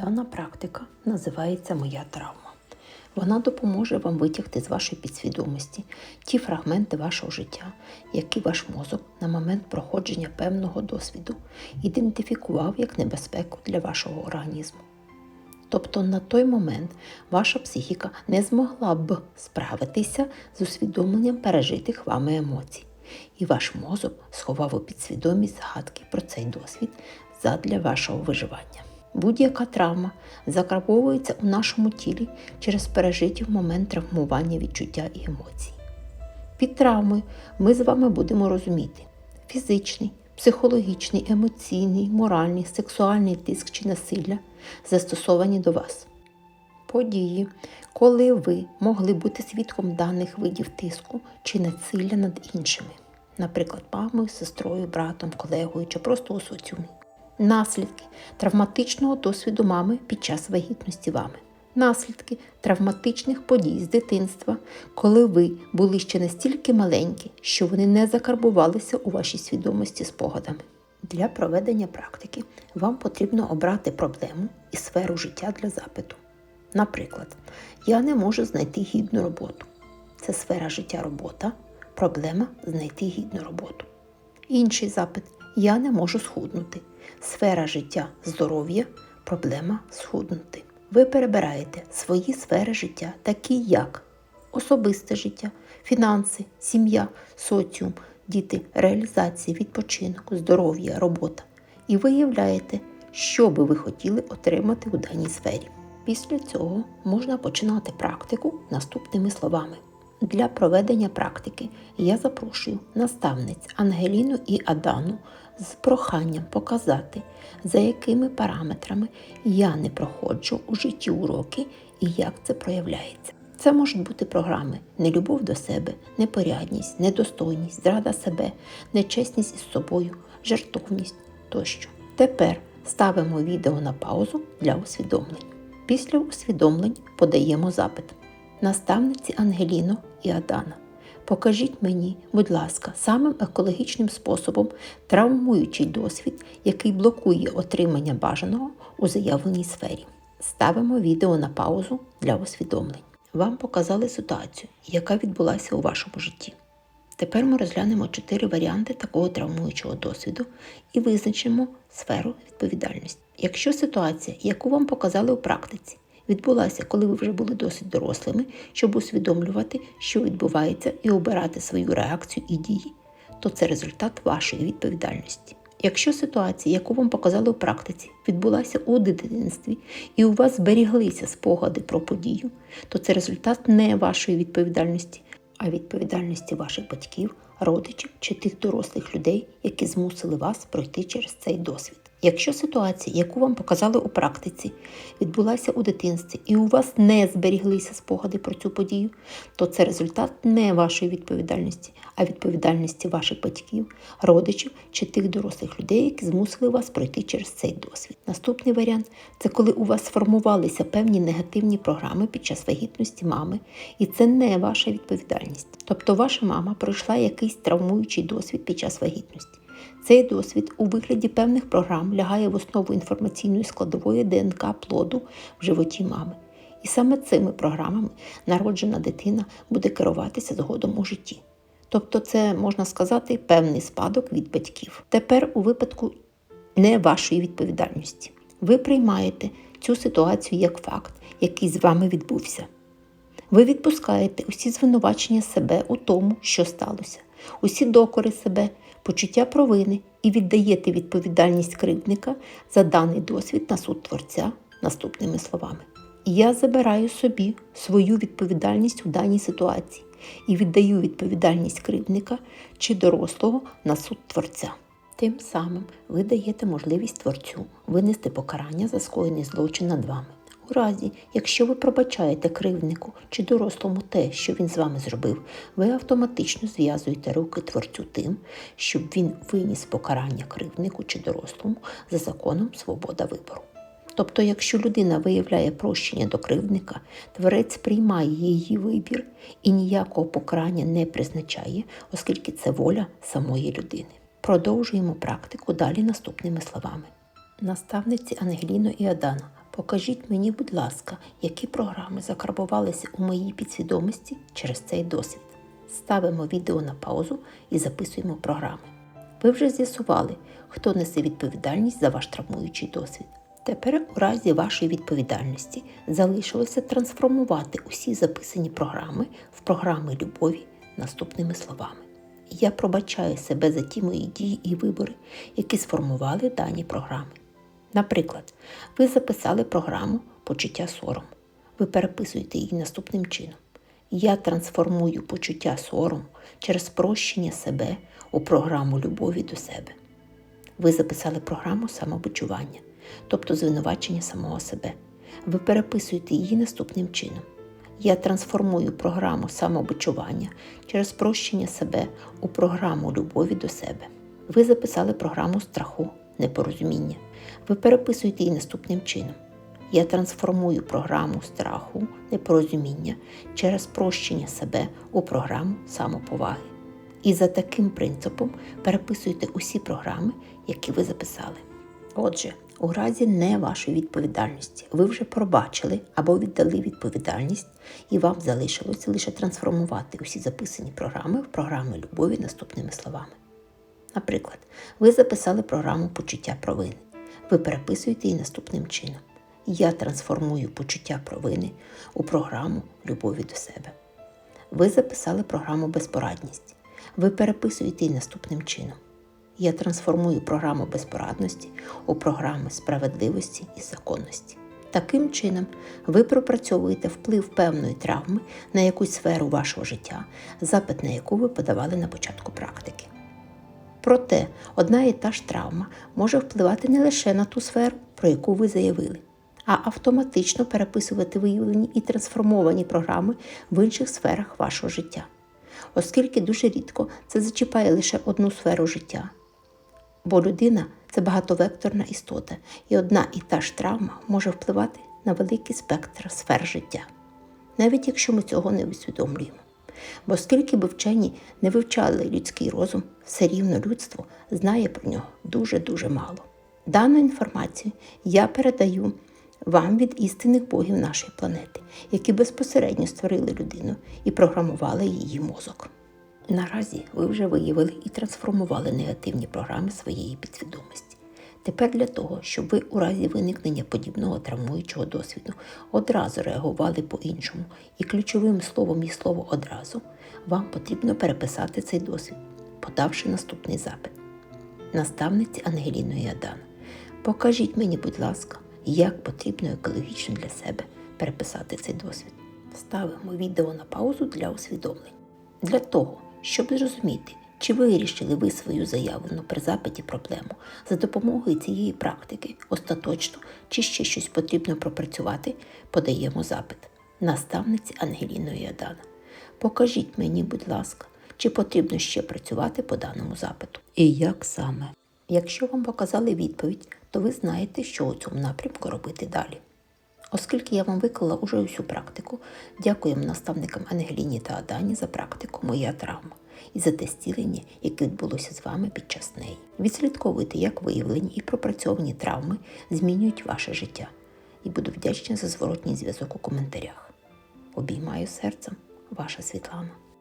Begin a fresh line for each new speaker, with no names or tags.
Дана практика називається Моя травма. Вона допоможе вам витягти з вашої підсвідомості ті фрагменти вашого життя, які ваш мозок на момент проходження певного досвіду ідентифікував як небезпеку для вашого організму. Тобто на той момент ваша психіка не змогла б справитися з усвідомленням пережитих вами емоцій, і ваш мозок сховав у підсвідомість згадки про цей досвід задля вашого виживання. Будь-яка травма закарбовується у нашому тілі через пережиті в момент травмування відчуття і емоцій. Під травмою ми з вами будемо розуміти фізичний, психологічний, емоційний, моральний, сексуальний тиск чи насилля, застосовані до вас. Події, коли ви могли бути свідком даних видів тиску чи насилля над іншими, наприклад, мамою, сестрою, братом, колегою чи просто у соціумі. Наслідки травматичного досвіду мами під час вагітності вами. Наслідки травматичних подій з дитинства, коли ви були ще настільки маленькі, що вони не закарбувалися у вашій свідомості спогадами. Для проведення практики вам потрібно обрати проблему і сферу життя для запиту. Наприклад, я не можу знайти гідну роботу. Це сфера життя робота, проблема знайти гідну роботу. Інший запит я не можу схуднути. Сфера життя здоров'я, проблема схуднути. Ви перебираєте свої сфери життя, такі як особисте життя, фінанси, сім'я, соціум, діти, реалізація, відпочинок, здоров'я, робота. І виявляєте, що би ви хотіли отримати у даній сфері. Після цього можна починати практику наступними словами. Для проведення практики я запрошую наставниць Ангеліну і Адану з проханням показати, за якими параметрами я не проходжу у житті уроки і як це проявляється. Це можуть бути програми нелюбов до себе, непорядність, недостойність, зрада себе, нечесність із собою, жертовність тощо. Тепер ставимо відео на паузу для усвідомлень. Після усвідомлень подаємо запит наставниці Ангеліно і Адана. Покажіть мені, будь ласка, самим екологічним способом травмуючий досвід, який блокує отримання бажаного у заявленій сфері. Ставимо відео на паузу для усвідомлень. Вам показали ситуацію, яка відбулася у вашому житті. Тепер ми розглянемо чотири варіанти такого травмуючого досвіду і визначимо сферу відповідальності. Якщо ситуація, яку вам показали у практиці, відбулася, коли ви вже були досить дорослими, щоб усвідомлювати, що відбувається, і обирати свою реакцію і дії, то це результат вашої відповідальності. Якщо ситуація, яку вам показали у практиці, відбулася у дитинстві, і у вас зберіглися спогади про подію, то це результат не вашої відповідальності, а відповідальності ваших батьків, родичів чи тих дорослих людей, які змусили вас пройти через цей досвід. Якщо ситуація, яку вам показали у практиці, відбулася у дитинстві і у вас не зберіглися спогади про цю подію, то це результат не вашої відповідальності, а відповідальності ваших батьків, родичів чи тих дорослих людей, які змусили вас пройти через цей досвід. Наступний варіант це коли у вас сформувалися певні негативні програми під час вагітності мами, і це не ваша відповідальність. Тобто ваша мама пройшла якийсь травмуючий досвід під час вагітності. Цей досвід у вигляді певних програм лягає в основу інформаційної складової ДНК плоду в животі мами. І саме цими програмами народжена дитина буде керуватися згодом у житті. Тобто, це можна сказати певний спадок від батьків. Тепер у випадку не вашої відповідальності. Ви приймаєте цю ситуацію як факт, який з вами відбувся. Ви відпускаєте усі звинувачення себе у тому, що сталося, усі докори себе, почуття провини і віддаєте відповідальність кривдника за даний досвід на суд Творця наступними словами. Я забираю собі свою відповідальність у даній ситуації і віддаю відповідальність кривдника чи дорослого на суд Творця. Тим самим ви даєте можливість творцю винести покарання за скоєний злочин над вами. У разі, якщо ви пробачаєте кривднику чи дорослому те, що він з вами зробив, ви автоматично зв'язуєте руки творцю тим, щоб він виніс покарання кривднику чи дорослому за законом свобода вибору. Тобто, якщо людина виявляє прощення до кривдника, творець приймає її вибір і ніякого покарання не призначає, оскільки це воля самої людини. Продовжуємо практику далі наступними словами. Наставниці Ангеліно і Адана Покажіть мені, будь ласка, які програми закарбувалися у моїй підсвідомості через цей досвід. Ставимо відео на паузу і записуємо програми. Ви вже з'ясували, хто несе відповідальність за ваш травмуючий досвід. Тепер у разі вашої відповідальності залишилося трансформувати усі записані програми в програми любові наступними словами. Я пробачаю себе за ті мої дії і вибори, які сформували дані програми. Наприклад, ви записали програму почуття сорому. Ви переписуєте її наступним чином. Я трансформую почуття сорому через прощення себе у програму любові до себе. Ви записали програму самобичування, тобто звинувачення самого себе. Ви переписуєте її наступним чином. Я трансформую програму самобичування через прощення себе у програму любові до себе. Ви записали програму страху, непорозуміння. Ви переписуєте її наступним чином. Я трансформую програму страху, непорозуміння через прощення себе у програму самоповаги. І за таким принципом переписуєте усі програми, які ви записали. Отже, у разі не вашої відповідальності ви вже пробачили або віддали відповідальність, і вам залишилося лише трансформувати усі записані програми в програми любові наступними словами. Наприклад, ви записали програму почуття провини. Ви переписуєте її наступним чином. Я трансформую почуття провини у програму любові до себе. Ви записали програму безпорадність. Ви переписуєте її наступним чином. Я трансформую програму безпорадності у програми справедливості і законності. Таким чином, ви пропрацьовуєте вплив певної травми на якусь сферу вашого життя, запит на яку ви подавали на початку практики. Проте одна і та ж травма може впливати не лише на ту сферу, про яку ви заявили, а автоматично переписувати виявлені і трансформовані програми в інших сферах вашого життя, оскільки дуже рідко це зачіпає лише одну сферу життя. Бо людина це багатовекторна істота, і одна і та ж травма може впливати на великий спектр сфер життя, навіть якщо ми цього не усвідомлюємо. Бо скільки би вчені не вивчали людський розум, все рівно людство знає про нього дуже-дуже мало. Дану інформацію я передаю вам від істинних богів нашої планети, які безпосередньо створили людину і програмували її мозок. Наразі ви вже виявили і трансформували негативні програми своєї підсвідомості. Тепер для того, щоб ви у разі виникнення подібного травмуючого досвіду одразу реагували по-іншому, і ключовим словом є слово одразу, вам потрібно переписати цей досвід, подавши наступний запит. Наставниці Ангеліної Адана. Покажіть мені, будь ласка, як потрібно екологічно для себе переписати цей досвід. Ставимо відео на паузу для усвідомлень. Для того, щоб зрозуміти, чи вирішили ви свою заявлену при запиті проблему за допомогою цієї практики остаточно, чи ще щось потрібно пропрацювати, подаємо запит наставниці Ангеліної Адана. Покажіть мені, будь ласка, чи потрібно ще працювати по даному запиту. І як саме? Якщо вам показали відповідь, то ви знаєте, що у цьому напрямку робити далі. Оскільки я вам виклала уже усю практику, дякуємо наставникам Ангеліні та Адані за практику Моя травма і за те зцілення, яке відбулося з вами під час неї. Відслідковуйте, як виявлені і пропрацьовані травми змінюють ваше життя. І буду вдячна за зворотній зв'язок у коментарях. Обіймаю серцем, ваша Світлана.